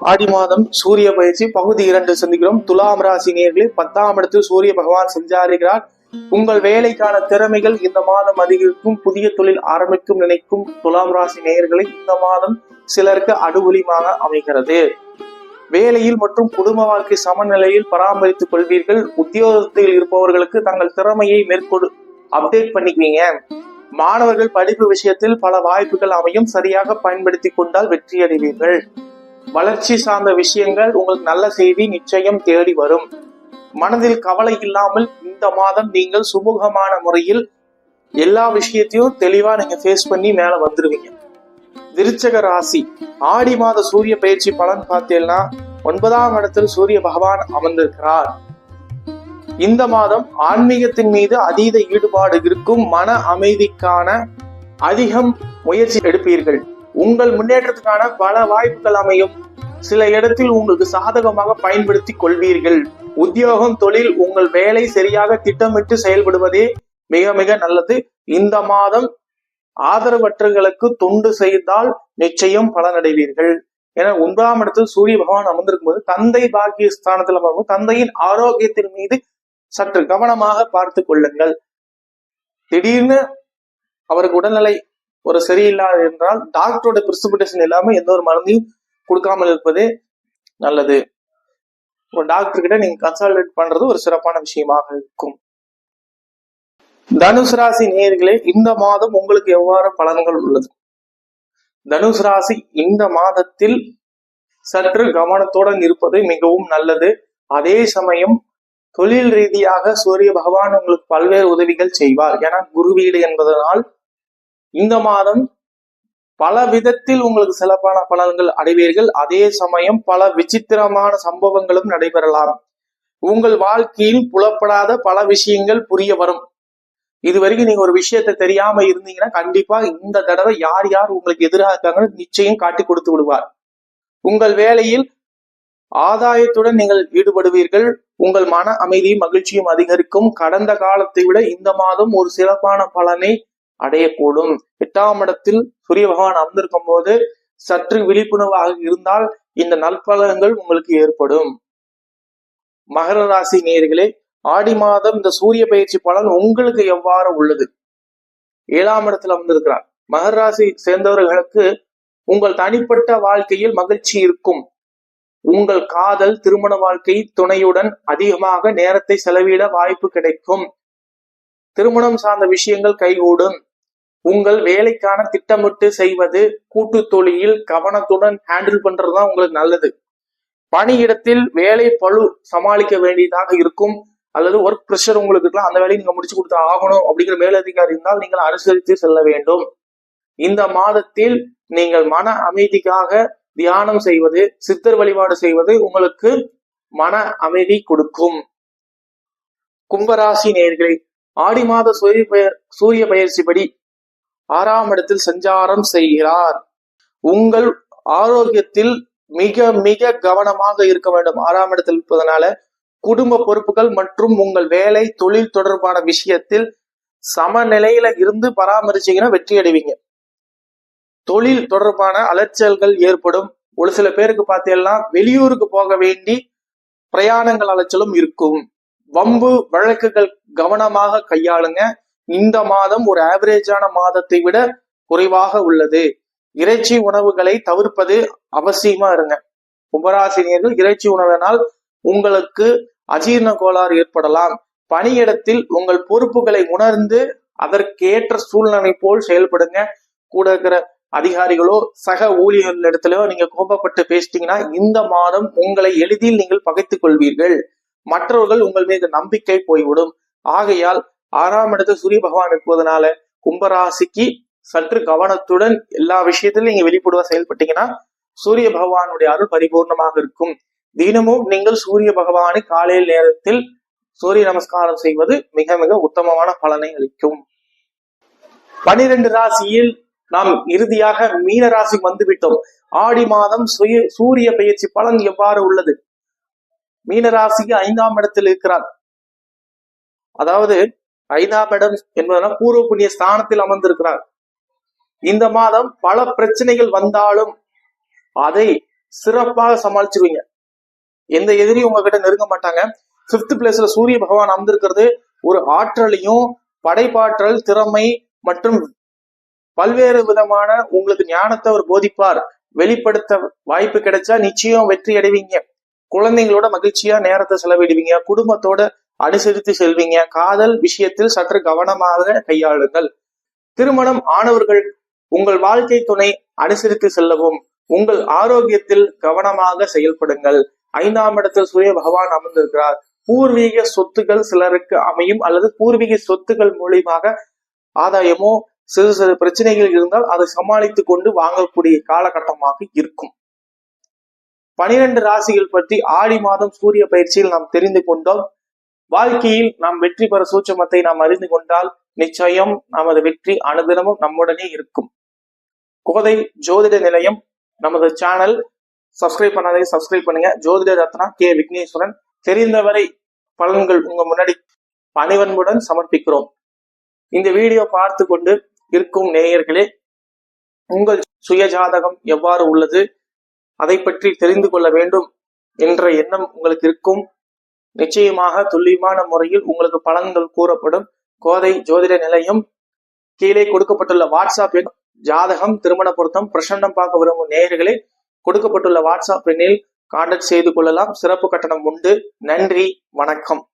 ஆடி மாதம் சூரிய பயிற்சி பகுதி இரண்டு சந்திக்கிறோம். துலாம் ராசி நேர்களே பத்தாம் இடத்தில் சூரிய பகவான் சஞ்சாரிகிறார் உங்கள் வேலைக்கான திறமைகள் இந்த மாதம் அதிகரிக்கும். புதிய தொழில் ஆரம்பிக்கும் நினைக்கும் துலாம் ராசி நேயர்களை இந்த மாதம் சிலருக்கு அனுகூலியமாக அமைகிறது. வேலையில் மற்றும் குடும்ப வாழ்க்கை சமநிலையில் பராமரித்துக் கொள்வீர்கள். உத்தியோகத்தில் இருப்பவர்களுக்கு தங்கள் திறமையை மேற்கொண்டு அப்டேட் பண்ணிக்குவீங்க. மாணவர்கள் படிப்பு விஷயத்தில் பல வாய்ப்புகள் அமையும். சரியாக பயன்படுத்தி கொண்டால் வெற்றி அடைவீர்கள் வளர்ச்சி சார்ந்த விஷயங்கள் உங்களுக்கு நல்ல செய்தி நிச்சயம் தேடி வரும். மனதில் கவலை இல்லாமல் இந்த மாதம் நீங்கள் சுமூகமான முறையில் எல்லா விஷயத்தையும் தெளிவா நீங்க ஃபேஸ் பண்ணி மேல வந்துருவீங்க. விருச்சக ராசி ஆடி மாத சூரிய பயிற்சி பலன் பார்த்தீங்கன்னா ஒன்பதாம் இடத்தில் சூரிய பகவான் அமர்ந்திருக்கிறார். இந்த மாதம் ஆன்மீகத்தின் மீது அதீத ஈடுபாடு இருக்கும் மன அமைதிக்கான அதிகம் முயற்சி எடுப்பீர்கள். உங்கள் முன்னேற்றத்துக்கான பல வாய்ப்புகள் அமையும். சில இடத்தில் உங்களுக்கு சாதகமாக பயன்படுத்தி கொள்வீர்கள். உத்தியோகம் தொழில் உங்கள் வேலை சரியாக திட்டமிட்டு செயல்படுவதே மிக மிக நல்லது. இந்த மாதம் ஆதரவற்றர்களுக்கு தொண்டு செய்தால் நிச்சயம் பலனடைவீர்கள். என ஒன்றாம் இடத்தில் சூரிய பகவான் அமர்ந்திருக்கும் போது தந்தை பாக்கிய ஸ்தானத்தில் பார்க்கும் தந்தையின் ஆரோக்கியத்தின் மீது சற்று கவனமாக பார்த்து கொள்ளுங்கள். திடீர்னு அவருக்கு உடல்நிலை ஒரு சரியில்லாது என்றால் டாக்டரோட பிரிஸ்கிரிப்ஷன் இல்லாமல் எந்த ஒரு மருந்தையும் கொடுக்காமல் இருப்பதே நல்லது. ஒரு டாக்டர் கிட்ட நீங்க கன்சல்டேட் பண்றது ஒரு சிறப்பான விஷயமாக இருக்கும். தனுசு ராசி நேர்களே இந்த மாதம் உங்களுக்கு எவ்வாறு பலன்கள் உள்ளது? தனுசு ராசி இந்த மாதத்தில் சற்று கவனத்துடன் இருப்பது மிகவும் நல்லது. அதே சமயம் தொழில் ரீதியாக சூரிய பகவான் உங்களுக்கு பல்வேறு உதவிகள் செய்வார். ஏன்னா குரு வீடு என்பதனால் இந்த மாதம் பல விதத்தில் உங்களுக்கு சிறப்பான பலன்கள் அடைவீர்கள். அதே சமயம் பல விசித்திரமான சம்பவங்களும் நடைபெறலாம். உங்கள் வாழ்க்கையில் புலப்படாத பல விஷயங்கள் புரிய வரும். இது வரைக்கும் நீங்க ஒரு விஷயத்த தெரியாம இருந்தீங்கன்னா கண்டிப்பா இந்த தடவை யார் யார் உங்களுக்கு எதிராக இருக்காங்கன்னு நிச்சயம் காட்டி கொடுத்து விடுவார். உங்கள் வேலையில் ஆதாயத்துடன் நீங்கள் ஈடுபடுவீர்கள். உங்கள் மன அமைதியும் மகிழ்ச்சியும் அதிகரிக்கும். கடந்த காலத்தை விட இந்த மாதம் ஒரு சிறப்பான பலனை அடையக்கூடும். எட்டாம் இடத்தில் சூரிய பகவான் அமர்ந்திருக்கும் போது சற்று விழிப்புணர்வாக இருந்தால் இந்த நல்பலன்கள் உங்களுக்கு ஏற்படும். மகர ராசி நேர்களே ஆடி மாதம் இந்த சூரிய பயிற்சி பலன் உங்களுக்கு எவ்வாறு உள்ளது? ஏழாம் இடத்துல வந்திருக்கிறார் மகர ராசி சேர்ந்தவர்களுக்கு உங்கள் தனிப்பட்ட வாழ்க்கையில் மகிழ்ச்சி இருக்கும். உங்கள் காதல் திருமண வாழ்க்கை துணையுடன் அதிகமாக நேரத்தை செலவிட வாய்ப்பு கிடைக்கும். திருமணம் சார்ந்த விஷயங்கள் கைகூடும். உங்கள் வேலைக்கான திட்டமிட்டு செய்வது கூட்டு தொழிலில் கவனத்துடன் ஹேண்டில் பண்றதுதான் உங்களுக்கு நல்லது. பணியிடத்தில் வேலை பழு சமாளிக்க வேண்டியதாக இருக்கும். அல்லது ஒர்க் ப்ரெஷர் உங்களுக்கு இருக்கலாம். அந்த வேலையை நீங்க முடிச்சு கொடுத்து ஆகணும் அப்படிங்கிற மேலதிகாரி இருந்தால் நீங்கள் அனுசரித்து செல்ல வேண்டும். இந்த மாதத்தில் நீங்கள் மன அமைதிக்காக தியானம் செய்வது சித்தர் வழிபாடு செய்வது உங்களுக்கு மன அமைதி கொடுக்கும். கும்பராசி நேர்களை ஆடி மாத சூரிய பெயர் சூரிய பயிற்சிப்படி ஆறாம் இடத்தில் சஞ்சாரம் செய்கிறார். உங்கள் ஆரோக்கியத்தில் மிக மிக கவனமாக இருக்க வேண்டும். ஆறாம் இடத்தில் இருப்பதனால குடும்ப பொறுப்புகள் மற்றும் உங்கள் வேலை தொழில் தொடர்பான விஷயத்தில் சமநிலையில இருந்து பராமரிச்சீங்கன்னா வெற்றி அடைவீங்க. தொழில் தொடர்பான அலைச்சல்கள் ஏற்படும். ஒரு சில பேருக்கு பார்த்தீங்கன்னா வெளியூருக்கு போக வேண்டி பிரயாணங்கள் அலைச்சலும் இருக்கும். வம்பு வழக்குகள் கவனமாக கையாளுங்க. இந்த மாதம் ஒரு ஆவரேஜான மாதத்தை விட குறைவாக உள்ளது. இறைச்சி உணவுகளை தவிர்ப்பது அவசியமா இருங்க. கும்பராசினியர்கள் இறைச்சி உணவினால் உங்களுக்கு அஜீர்ண கோளாறு ஏற்படலாம். பணியிடத்தில் உங்கள் பொறுப்புகளை உணர்ந்து அதற்கேற்ற சூழ்நிலை போல் செயல்படுங்க. கூட இருக்கிற அதிகாரிகளோ சக ஊழியர்கள் இடத்துலயோ நீங்க கோபப்பட்டு பேசிட்டீங்கன்னா இந்த மாதம் உங்களை எளிதில் நீங்கள் பகைத்துக் கொள்வீர்கள். மற்றவர்கள் உங்கள் மீது நம்பிக்கை போய்விடும். ஆகையால் ஆறாம் இடத்துல சூரிய பகவான் இருப்பதனால கும்பராசிக்கு சற்று கவனத்துடன் எல்லா விஷயத்திலும் நீங்க வெளிப்படுவ செயல்பட்டீங்கன்னா சூரிய பகவானுடைய அருள் பரிபூர்ணமாக இருக்கும். தினமும் நீங்கள் சூரிய பகவானை காலையில் நேரத்தில் சூரிய நமஸ்காரம் செய்வது மிக மிக உத்தமமான பலனை அளிக்கும். பனிரெண்டு ராசியில் நாம் இறுதியாக மீன ராசி வந்துவிட்டோம். ஆடி மாதம் சுய சூரிய பயிற்சி பலன் எவ்வாறு உள்ளது? மீன ராசிக்கு ஐந்தாம் இடத்தில் இருக்கிறார். அதாவது ஐந்தாம் இடம் என்பதெல்லாம் பூர்வ புண்ணிய ஸ்தானத்தில் அமர்ந்திருக்கிறார். இந்த மாதம் பல பிரச்சனைகள் வந்தாலும் அதை சிறப்பாக சமாளிச்சிருவீங்க. எந்த எதிரியும் உங்ககிட்ட நெருங்க மாட்டாங்க. பிப்த் பிளேஸ்ல சூரிய பகவான் அமர்ந்திருக்கிறது. ஒரு ஆற்றலையும் படைப்பாற்றல் திறமை மற்றும் பல்வேறு விதமான உங்களுக்கு ஞானத்தை அவர் போதிப்பார். வெளிப்படுத்த வாய்ப்பு கிடைச்சா நிச்சயம் வெற்றி அடைவீங்க. குழந்தைங்களோட மகிழ்ச்சியா நேரத்தை செலவிடுவீங்க. குடும்பத்தோட அனுசரித்து செல்வீங்க. காதல் விஷயத்தில் சற்று கவனமாக கையாளுங்கள். திருமணம் ஆனவர்கள் உங்கள் வாழ்க்கை துணை அனுசரித்து செல்லவும். உங்கள் ஆரோக்கியத்தில் கவனமாக செயல்படுங்கள். ஐந்தாம் இடத்தில் சுய பகவான் அமர்ந்திருக்கிறார். பூர்வீக சொத்துகள் சிலருக்கு அமையும் அல்லது பூர்வீக சொத்துக்கள் மூலியமாக ஆதாயமோ சிறு சிறு பிரச்சனைகள் இருந்தால் அதை சமாளித்துக் கொண்டு வாங்கக்கூடிய காலகட்டமாக இருக்கும். பனிரெண்டு ராசிகள் பற்றி ஆடி மாதம் சூரிய பயிற்சியில் நாம் தெரிந்து கொண்டோம். வாழ்க்கையில் நாம் வெற்றி பெற சூட்சமத்தை நாம் அறிந்து கொண்டால் நிச்சயம் நமது வெற்றி அனுதினமும் நம்முடனே இருக்கும். கோதை ஜோதிட நிலையம் நமது சேனல் சப்ஸ்கிரைப் பண்ணாதே சப்ஸ்கிரைப் பண்ணுங்க. ஜோதிட ரத்னா கே விக்னேஸ்வரன் தெரிந்தவரை பலன்கள் உங்க முன்னாடி பணிவன்புடன் சமர்ப்பிக்கிறோம். இந்த வீடியோ பார்த்து கொண்டு இருக்கும் நேயர்களே உங்கள் சுய ஜாதகம் எவ்வாறு உள்ளது அதை பற்றி தெரிந்து கொள்ள வேண்டும் என்ற எண்ணம் உங்களுக்கு இருக்கும். நிச்சயமாக துல்லியமான முறையில் உங்களுக்கு பலன்கள் கூறப்படும். கோதை ஜோதிட நிலையம் கீழே கொடுக்கப்பட்டுள்ள வாட்ஸ்அப் எண் ஜாதகம் திருமண பொருத்தம் பிரசன்னம் பார்க்க விரும்பும் நேயர்களே கொடுக்கப்பட்டுள்ள வாட்ஸ்அப் எண்ணில் கான்டாக்ட் செய்து கொள்ளலாம். சிறப்பு கட்டணம் உண்டு. நன்றி வணக்கம்.